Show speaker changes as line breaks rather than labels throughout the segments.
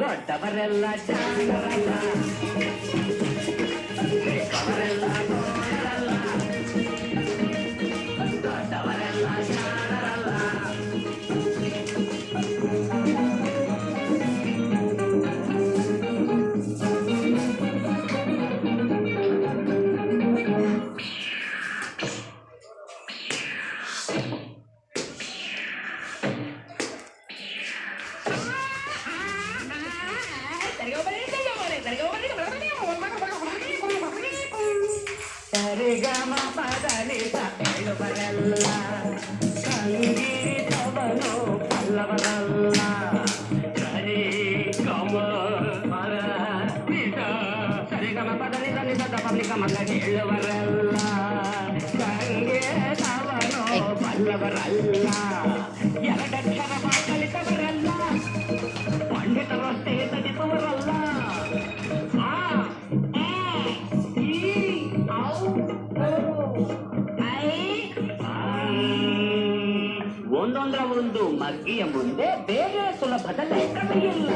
ದೊಡ್ಡವರೆಲ್ಲ ಜಾಣರಲ್ಲ సరిగమ పదని తలువరల్లా సంగీతవను పల్లవరల్లా సరి గమ పర నిద సరిగమ పదని తని సద పబ్లిక మల్ల నిలువరల్లా సంగీతవను పల్లవరల్లా. ಒಂದು ಮಗ್ಗಿಯ ಮುಂದೆ ಬೇರೆ ಸುಲಭದ ಲೆಕ್ಕವಿಲ್ಲ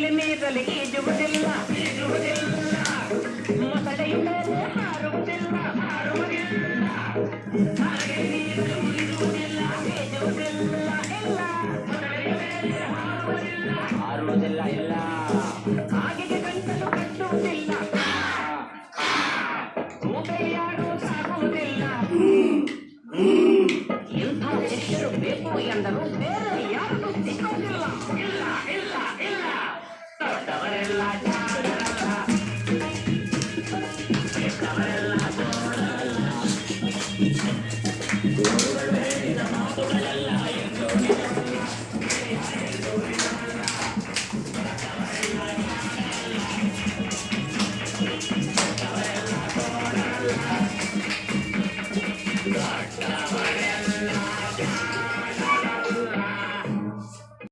ಅರಗಿಲಿ ನೀರಲ್ಲಿ ಈಜುವುದಿಲ್ಲ ಈಜುವುದಿಲ್ಲ ಮೊಸಳೆಯ ಮೇಲೆ ಹಾರುವುದಿಲ್ಲ ಹಾರುವುದಿಲ್ಲ ಅರಗಿಲಿ ನೀರಲ್ಲಿ ಈಜುವುದಿಲ್ಲ ಈಜುವುದಿಲ್ಲ ಇಲ್ಲ ಮೊಸಳೆಯ ಮೇಲೆ ಹಾರುವುದಿಲ್ಲ ಹಾರುವುದಿಲ್ಲ ಇಲ್ಲ ಹಾಗೆಗೆ ಗಂಟಲು ಕಟ್ಟುವುದಿಲ್ಲ ಊಟೆಯಾಡು ಸಾಗುವುದಿಲ್ಲ ಇಂಥ ಶಿಷ್ಯರು ಬೇಕು ಎಂದರು ಬೇರೆ Thank you.